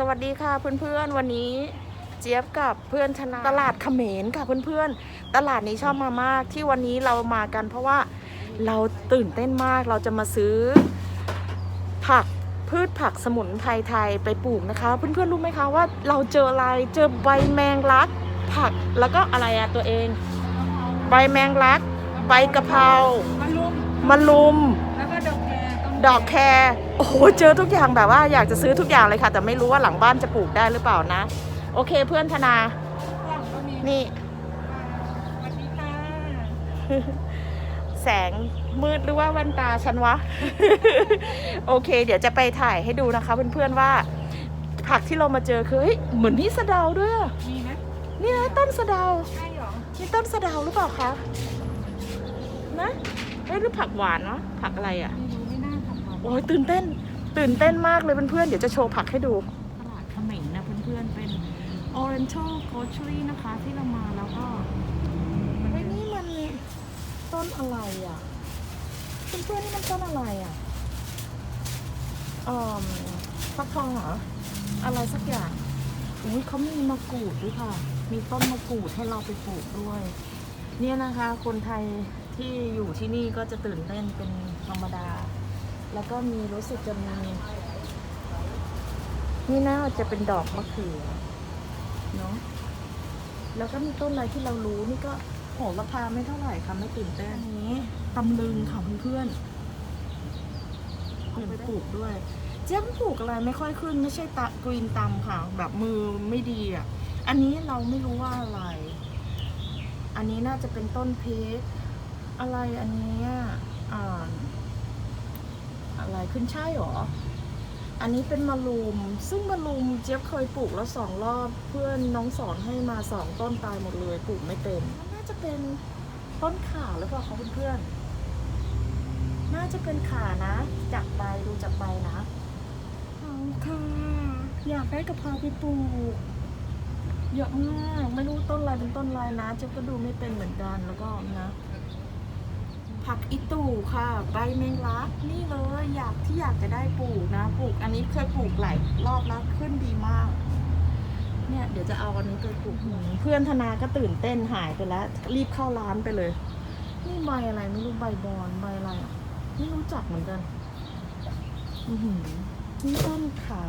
สวัสดีค่ะเพื่อนๆ วันนี้เจี๊ยบกับเพื่อนชนะตลาดเขมรค่ะเพื่อนๆ ตลาดนี้ชอบมามากที่วันนี้เรามากัน เพราะว่าเราตื่นเต้นมากเราจะมาซื้อ ผักพืชผักสมุนไพรไทยไปปลูกนะคะ เพื่อนๆรู้ไหมคะว่าเราเจออะไรเจอใบแมงลัก ผักแล้วก็อะไรอะตัวเอง ใบแมงลัก ใบกะเพรามะลุมมะลุมแล้วก็ ดอกแครต้นดอกแครโอ้โหเจอทุกอย่างแบบว่าอยากจะซื้อทุกอย่างเลยค่ะ แต่ไม่รู้ว่าหลังบ้านจะปลูกได้หรือเปล่านะ โอเคเพื่อนธนากล่องก็มีนี่สวัสดีค่ะแสงมืดหรือว่าแว่นตาฉันวะ โอเค เดี๋ยวจะไปถ่ายให้ดูนะคะเพื่อนๆว่า ผักที่เรามาเจอคือเฮ้ยเหมือนนี่สะเดาด้วยอะมีไหมนี่นะต้นสะเดาใช่หรอนี่ต้นสะเดาหรือเปล่าคะนะเฮ้ยหรือผักหวานเนาะผักอะไรอะ โอ้ยตื่นเต้น ตื่นเต้นมากเลยเพื่อนๆเดี๋ยวจะโชว์ผักให้ดู ตลาดเขมรนะเพื่อนๆเป็น Oriental Grocery นะคะที่เรามาแล้วก็เฮ้ยนี่มันต้นอะไรอะเพื่อนๆนี่มันต้นอะไรอะอ่อมฟักทองเหรอ อะไรสักอย่างอุ้ยเขามีมะกรูดด้วยค่ะ มีต้นมะกรูดให้เราไปปลูกด้วย เนี่ยนะคะ คนไทยที่อยู่ที่นี่ก็จะตื่นเต้นเป็นธรรมดา แล้วก็มีรู้สึกจะมีนี่น่าจะเป็นดอกมะเขือเนาะแล้วก็มีต้นอะไรที่เรารู้นี่ก็โหระพาไม่เท่าไหร่ค่ะไม่ตื่นเต้นนี้ตำลึงค่ะเพื่อนๆเอาไปปลูกด้วย เจ๊ยบปลูกอะไรไม่ค่อยขึ้น ไม่ใช่ตะกรีนตำค่ะ แบบมือไม่ดีอะอันนี้เราไม่รู้ว่าอะไร อันนี้น่าจะเป็นต้นเพชรอะไรอันเนี้ยอ่า อะไรขึ้นช่ายหรอ อันนี้เป็นมะลูม ซึ่งมะลูมเจี๊ยบเคยปลูกแล้วสองรอบเพื่อนน้องสอนให้มาสองต้นตายหมดเลยปลูกไม่เป็นน่าจะเป็นต้นข่าหรือเปล่าคะเพื่อนๆน่าจะเป็นข่านะ จากใบดูจากใบนะเอาค่ะอยากได้กะเพราไปปลูกเยอะมากไม่รู้ต้นอะไรเป็นต้นอะไรนะเจ๊ยบก็ดูไม่เป็นเหมือนกันแล้วก็นะ ผักอีตู่ค่ะ ใบแมงลักนี่เลยอยากที่อยากจะได้ปลูกนะปลูก อันนี้เคยปลูกหลายรอบแล้วขึ้นดีมาก เนี่ยเดี๋ยวจะเอาอันนี้ไปปลูกเพื่อนธนาก็ตื่นเต้นหายไปแล้ว รีบเข้าร้านไปเลย นี่ใบอะไรไม่รู้ใบบอนใบอะไรไม่รู้จักเหมือนกันนี่ต้นขา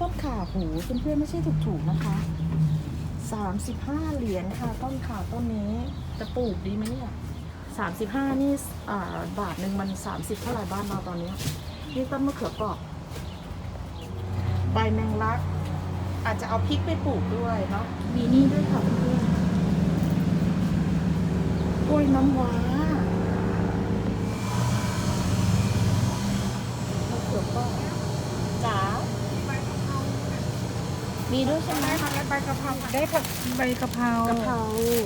ต้นขาหูเพื่อนๆไม่ใช่ถูกๆนะคะสามสิบห้าเหรียญค่ะ ต้นขาต้นนี้จะปลูกดีไหมเนี่ย สามสิบห้านี่อ่าบาทหนึ่งมันสามสิบเท่าไหร่บ้านเราตอนนี้ นี่ต้นมะเขือเปราะใบแมงลัก อาจจะเอาพริกไปปลูกด้วยเนาะมีนี่ด้วยค่ะเพื่อนกล้วยน้ำว้ามะเขือเปราะจ๋า มีด้วยใช่ไหมได้ผักใบกะเพราได้ผักใบกะเพรากะเพรา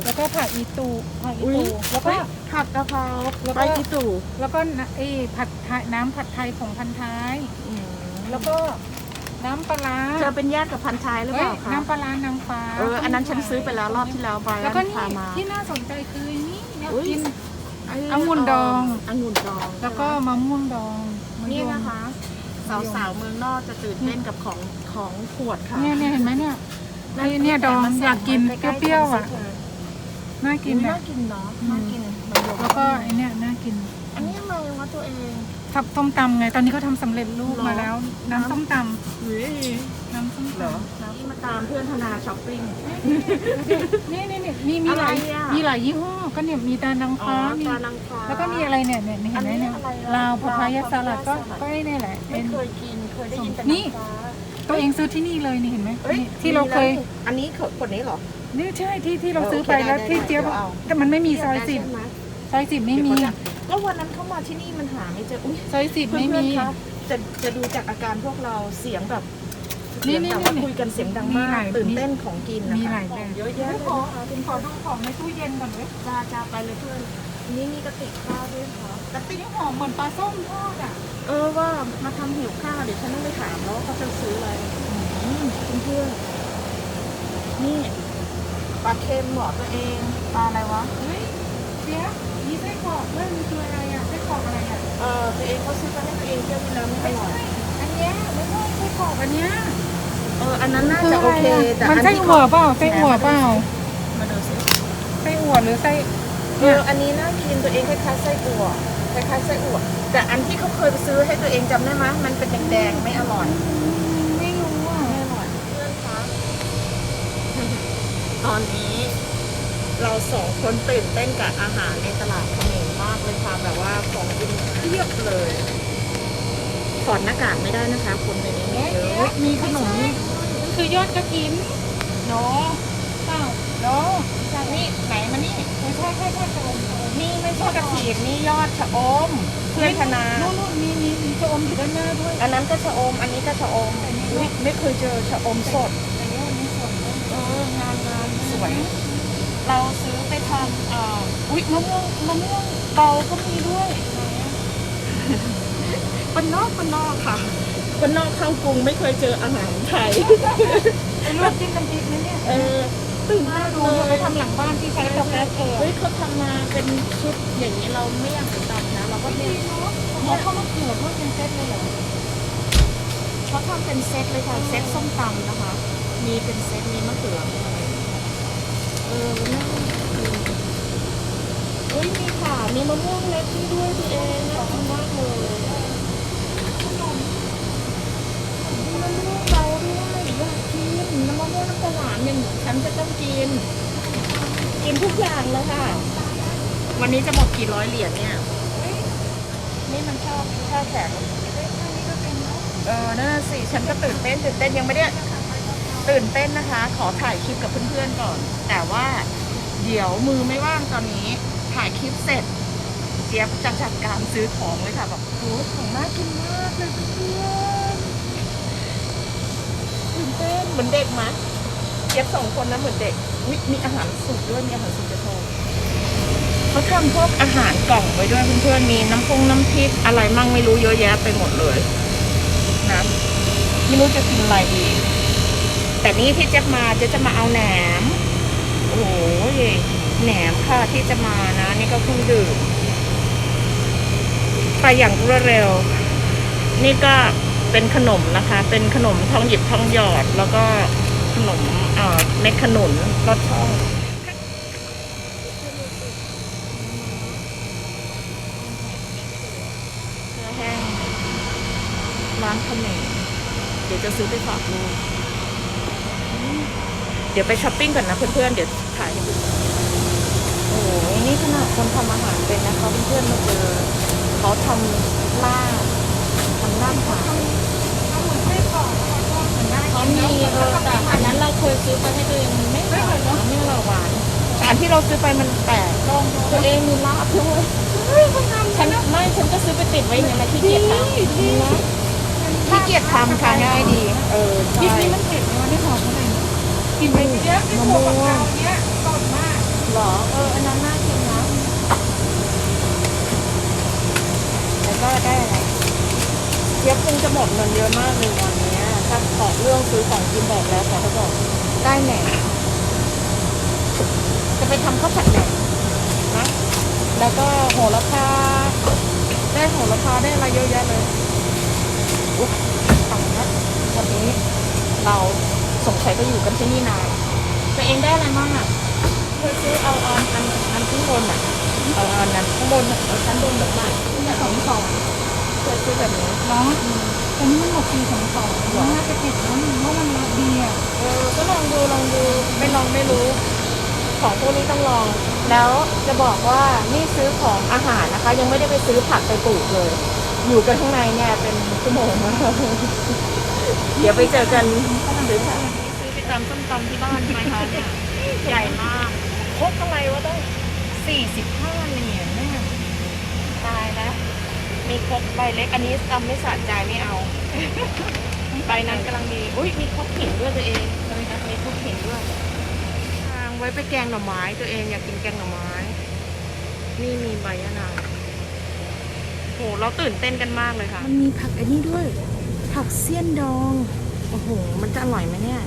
แล้วก็ผักอีตูผักอีอุ้ยตูแล้วก็เฮ้ยผัดกะเพราแล้วก็ใบกีตู่แล้วก็น้ำเอ้ผัดไทยน้ำผัดไทยของพันท้ายอืมแล้วก็น้ำปลาร้าเธอเป็นญาติกับพันชายหรือเปล่าเอ้ยคะน้ำปลาร้านางฟ้าเอออันนั้นฉันซื้อไปแล้วรอบที่แล้วไปแล้วก็พานี่มาที่น่าสนใจคือนี่อยากอุ๊ยกินไอ้องุ่นดององุ่นดอง แล้วก็มะม่วงดองมะนี่ยมนะคะ สาวๆเมืองนอกจะตื่นเต้นกับของของขวดค่ะเนี่ยเนี่ยเห็นไหมเนี่ยไอ้เนี่ยดองอยากกินเปรี้ยวๆอะน่ากิกินนน่าอะกินเนาะอืมน่ากินมะยมแล้วก็ไอเนี่ยน่ากินอันนี้ทำไมวะตัวเอง ทับต้มตำไงตอนนี้เขาทำสำเร็จรูปหรอมาแล้วน้ำน้ำต้มตเฮ้ยำ น้ำต้มเหรอตำนี่มาตามเพื่อนธนาช้อปปิ้ง นี่นี่นี่มีมีหลายอะไรอะมีหลายยี่ห้อก็เนี่ยมีตานังอ๋อฟ้ามีตานังฟ้า แล้วก็มีอะไรเนี่ยเนี่ยเห็นไหมเนี่ยอันนี้อะไรนะลาวพะพายาลาวสลัดก็พะพายาสลัด ก็ไอ้นี่แหละไม่เป็นเคยกินเคยได้ยินแต่นี่ น้ำฟ้า ตัวเองซื้อที่นี่เลยนี่เห็นไหมอ้ย นี่ที่เราเคยมีแล้วนี่อันนี้ขวดนี้เหรอ นี่ใช่ที่ที่เราเออซื้อไปโอเคแล้วได้ที่ได้เจี๊ยบเดี๋ยวเอา แต่มันไม่มีซอยสิบใช่ไหมซอยสิบไม่มีเดี๋ยวเขาจะแล้ววันนั้นเขามาที่นี่มันหาไม่เจอ อุ้ยซอยสิบเพื่ไม่มีอนๆคะจะจะดูจากอาการพวกเราเสียงแบบ นี่เสียงนี่แบบว่านี่คุยกันเสียงดังมีมาหกลาย ตื่นเต้นของกินนะคะมีหลายแบบเยอะแยะเลยขอนะคะขอดูของในตู้เย็นก่อนเว้ยจ้าจ้าไปเลยเพื่อนอันนี้มีกระติกข้าวด้วยค่ะกระติกนี่หอมเหมือนปลาส้มทอดอะเออว่ามาทำหิวข้าวเดี๋ยวฉันต้องไปถามแล้วว่าเขาจะซื้ออะไรอืมเพื่อนๆนี่ปลาเค็มเหรอตัวเองปลาอะไรวะเฮ้ยเจี๊ยบมีไส้กรอกด้วยมันคืออะไรอะไส้กรอกอะไรอะเออตัวเองเขาซื้อมาให้ตัวเองเที่ยวที่แล้วไม่อร่อยอันนี้เนี้ยไม่ใช่ไส้กรอกอันเนี้ย เอออันนั้นน่าคือจะอะโอไรเคอะแต่มันอันไส้ที่อั่วเปล่าไส้อั่วเปล่ามาดูสิไส้อั่วหรือไส้เอออันนี้น่ากินตัวเองคล้ายๆไส้อั่วคล้ายๆไส้อั่วแต่อันที่เขาเคยไปซื้อให้ตัวเองจำได้ไหมมันเป็นแดงๆไม่อร่อยไม่รู้อะไม่อร่อยเพื่อนคะตอนนี้เราสองคนตื่นเต้นกับอาหารในตลาดเขมรมากเลยค่ะแบบว่าของกินเพียบเลยถอดหน้ากากไม่ได้นะคะ คนในนี้มีเยอะเฮ้ยมีขนมนี่มัน คือยอดกระถินเนาะเปล่าเนาะจากนี่ไหนมานี่ไม่ใช่ใช่ใช่ชะอมนี่ไม่ใช่กระถิ่นนี่ยอดชะอมเพื่อนคณะนู่นนู่นมีมีมีชะอมอยู่ด้านหน้าด้วยอันนั้นก็ชะอมอันนี้ก็ชะอมอุ๊ยไม่เคยเจอชะอมสดแต่ยอดนี้สวยด้วยเอองานงานสวย เราซื้อไปทำเอ่ออุ๊ยมะม่วงมะม่วงเบาก็มีด้วยคนนอกคนนอกค่ะ คนนอกเข้ากรุงไม่เคยเจออาหารไทยไอ้ลวกจิ้มน้ำพริกนะเนี่ยเออตื่นน่าเต้นดูเลไปยทำหลังบ้านที่ใช้เตาแก๊สเออเฮ้ยเขาทำมาเป็นชุดอย่างนี้เราไม่อยากไปทำนะ เราก็เนี่ยเขาเข้ามาเขือเพื่อเป็นเซตเลยเหรอเขาทำเป็นเซตเลยค่ะเซตส้มตำนะคะ มีเป็นเซตมีมะเขือมีอะไรเออน่ากินเฮ้ยมีค่ะมีมะม่วงเล็กที่ด้วยพี่เองน่ากินมากเลยมีมะม่วง เบาด้วยอยากกินน้ำมะม่วงน้ำปลาหวานอย่างฉันจะต้องกิน กินทุกอย่างเลยค่ะ วันนี้จะหมดกี่ร้อยเหรียญเนี่ย นี่มันชอบชอบแข็งเออนั่นนะสิฉันก็ตื่นเต้นตื่นเต้นยังไม่ได้ตื่นเต้นนะคะ ขอถ่ายคลิปกับเพื่อนๆก่อน แต่ว่าเดี๋ยวมือไม่ว่างตอนนี้ถ่ายคลิปเสร็จ เจี๊ยบจะจัดการซื้อของเลยค่ะแบบโอ้ยของน่ากินมากเลยเพื่อนๆตื่น เต้นเหมือนเด็กมะเจี๊ยบสองคนนะเหมือนเด็กอุ๊ยมีอาหารสุกด้วยมีอาหารสุกจะโทรเขาทำพวกอาหารกล่องไว้ด้วยเพื่อนๆมีน้ำพงน้ำพริกอะไรมั่งไม่รู้เยอะแยะไปหมดเลยนะไม่รู้จะกินอะไรดีแต่นี่ที่จะมาจะจะมาเอาแหนมโอ้ยแหนมค่ะที่จะมานะ นี่ก็เครื่องดื่มไปอย่างรวดเร็ว นี่ก็ เป็นขนมนะคะ เป็นขนมทองหยิบทองหยอด แล้วก็ขนมเอ่อเม็ดขนุนรสช่องเสื้อแห้งร้านขนมเดี๋ยวจะซื้อไปฝากลูกเดี๋ยวไปช้อปปิ้งก่อนนะเพื่อนๆ เดี๋ยวถ่ายให้ดู โอ้โห นี่ขนาดคนทำอาหารเป็นนะคะเพื่อนๆมาเจอเขาทำลาบทำลาบขาย เขามีเออแต่อันนั้นเราเคยซื้อไปให้ตัวเองมันไม่หวานนไม่อร่อยหวานแต่อันที่เราซื้อไปมันแปลกตองตัวเองมีลาบด้วยฉันไม่ฉันก็ซื้อไปติดไว้อย่างนั้นนะขี้เกียจทำนะขี้เกียจทำค่ะง่ายดี เออใช่นี่มันเผ็ดมวะนี่หอมเท่าไหร่กินไปเยอะที่วกกับข้าเนี้ยสดมากหรอเอออันนั้นน่ากินนะแล้วก็ได้อะไรเจี๊ยบคงจะหมดเงินเยอะมากเลยวันนี้ เรื่องซื้อของกินบอกแล้วแต่เขาบอกได้แหนมจะไปทำข้าวผัดแหนมนะแล้วก็โหระพาได้โหระพาได้อะไรเยอะแยะเลยอุ๊ยตังค์นะวันนี้เราสงสัยจะอยู่กันที่นี่นานตัวเองได้อะไรบ้างอะเคยซื้อเอาออนอันอันข้างบนอะเอาออนนั้นข้างบนอะเอาชั้นบนแบบไหนสองสองเคยซื้อแบบนี้เนาะ แต่นี่มันหมดปีสองสองน่าจะติดนะเพราะมันรับดีอะเออก็ลองดูลองดูไม่ลองไม่รู้ ของพวกนี้ต้องลอง แล้วจะบอกว่านี่ซื้อของอาหารนะคะ ยังไม่ได้ไปซื้อผักไปปลูกเลย อยู่กันข้างในเนี่ยเป็นชั่วโมงมากเดี๋ยวไปเจอกันซื้อผักซื้อไปตำส้มตำที่บ้านไหมคะเนี่ยใหญ่มากครกอะไรวะต้องสี่สิบห้าเหรียญเนี่ยตายแล้ว มีครกใบเล็ก อันนี้ตำไม่สะใจไม่เอา ใบนั้นกำลังดี อุ้ยมีครกหินด้วยตัวเองเลยนะมีครกหินด้วยทางไว้ไปแกงหน่อไม้ตัวเองอยากกินแกงหน่อไม้ นี่มีใบยะนางโหเราตื่นเต้นกันมากเลยค่ะ มันมีผักอันนี้ด้วย ผักเสี้ยนดอง โอ้โห มันจะอร่อยไหมเนี่ย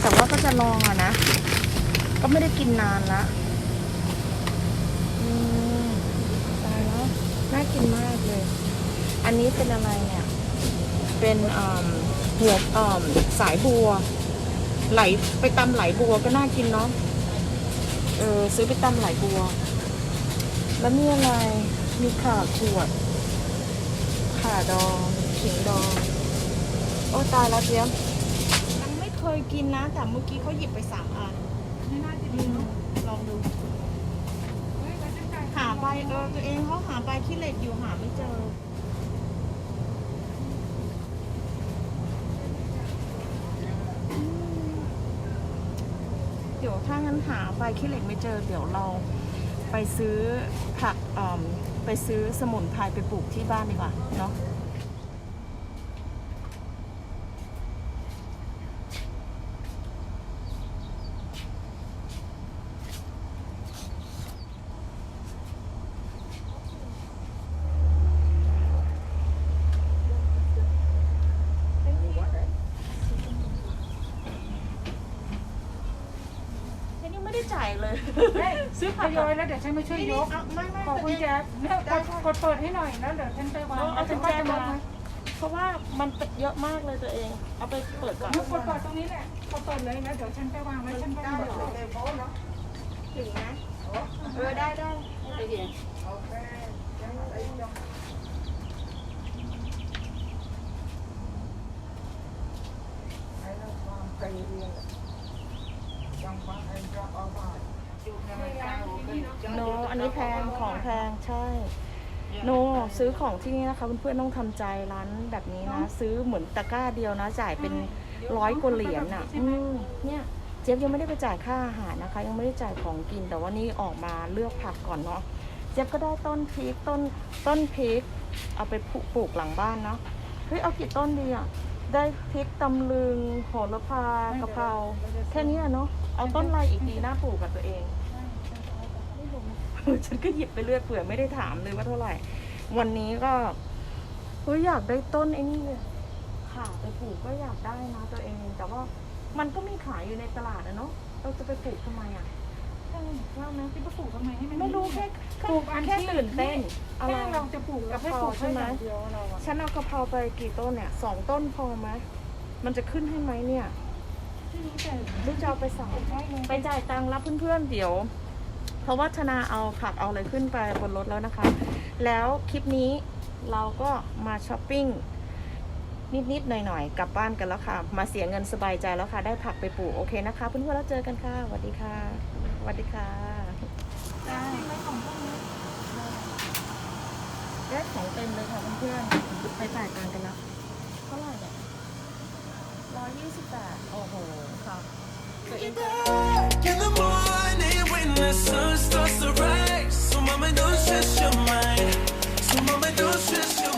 แต่ว่าก็จะลองอะนะ ก็ไม่ได้กินนานละตายแล้ว น่ากินมาก อันนี้เป็นอะไรเนี่ยเเป็นอ่าหัวอ่าสายบัว ไหลไปตำไหลบัวก็น่ากินเนาะ เออซื้อไปตำไหลบัว แล้วมีอะไร มีข่าขวด ข่าดองขิงดอง โอ้ตายแล้วเจี๊ยบยังไม่เคยกินนะ แต่เมื่อกี้เขาหยิบไปสามอันไม่น่าจะดีเนาะลองดูเฮ้ยเราจะจ่ายหาไปเออตัวเองเขาหาไปขี้เหล็กอยู่หาไม่เจออืมเดี๋ยว ถ้างั้นหาไปขี้เหล็กไม่เจอ เดี๋ยวเราไปซื้อผักไปซื้อสมุนไพรไปปลูกที่บ้านดีกว่าเนาะ แค่นี้ไม่ได้จ่ายเลยเฮ้ยซื้อทผักยอยแล้วเดี๋ยวฉันมาช่วยยกเอาไม่ไม่ขอบคุณตัวเงแจ๊บเนี่ยกได้ดค่ะกดเปิดให้หน่อยแล้วเดี๋ยวฉันไปวางเอาเอาฉัถึนงก็แจ้จะงมามาเพราะว่ามันเยอะมากเลยตัวเอง เอาไปเปิดก่อนลูกกดเปิดตรงนี้แหละกดเปิดเลยแล้วเดี๋ยวฉันไปวางไว้ฉันก็จะบอกถึงนะเออได้ได้ไปเดี๋ยว โนอันนี้แพงของแพงใช่ โนซื้อของที่นี่นะคะเพื่อนๆต้องทำใจร้านแบบนี้นะ ซื้อเหมือนตะกร้าเดียวนะ จ่ายเป็นร้อยกว่าเหรียญอะอืมเนี่ยเจี๊ยบยังไม่ได้ไปจ่ายค่าอาหารนะคะ ยังไม่ได้จ่ายของกินแต่ว่านี่ออกมาเลือกผักก่อนเนาะเจี๊ยบก็ได้ต้นพริกต้นต้นพริก เอาไปปลูกหลังบ้านเนาะเฮ้ยเอากี่ต้นดีอะได้พริกตำลึงโหระพากะเพราแค่นี้อะเนาะ เอาต้นอะไรอีกดีน่าปลูกกับตัวเองฉันก็หยิบไปเรื่อยเปื่อยไม่ได้ถามเลยว่าเท่าไหร่ วันนี้ก็เฮ้ยอยากได้ต้นไอ้นี่เลยค่ะไปปลูกก็อยากได้นะตัวเอง แต่ว่ามันก็มีขายอยู่ในตลาดอะเนาะเราจะไปปลูกทำไมอะใช่าไหมที่ปลูกทำไมให้มันไม่รู้แค่ปลูกอันแค่ตื่นเต้นอะไรเราจะปลูกกับให้ปลูกใช่ไหมฉันเอากะเพราไปกี่ต้นเนี่ยสองต้นพอไหมมันจะขึ้นให้ไหมเนี่ย รู้แต่หรือจะเอาไปสั่งได้เลยไปจ่ายตังค์รับเพื่อนๆเดี๋ยว เพราะว่าธนาเอาผักเอาอะไรขึ้นไปบนรถแล้วนะคะ แล้วคลิปนี้เราก็มาช้อปปิ้งนิดๆหน่อยๆกลับบ้านกันแล้วค่ะ มาเสียเงินสบายใจแล้วค่ะ ได้ผักไปปลูกโอเคนะคะ เพื่อนๆแล้วเจอกันค่ะสวัสดีค่ะสวัสดีค่ะได้ได้ของเต็มเลยค่ะเพื่อนๆไปจ่ายตังค์กันแล้วเท่าไหร่เนี่ย Oh, in the morning when the sun starts to rise So mama don't stress your mind. So mama don't stress your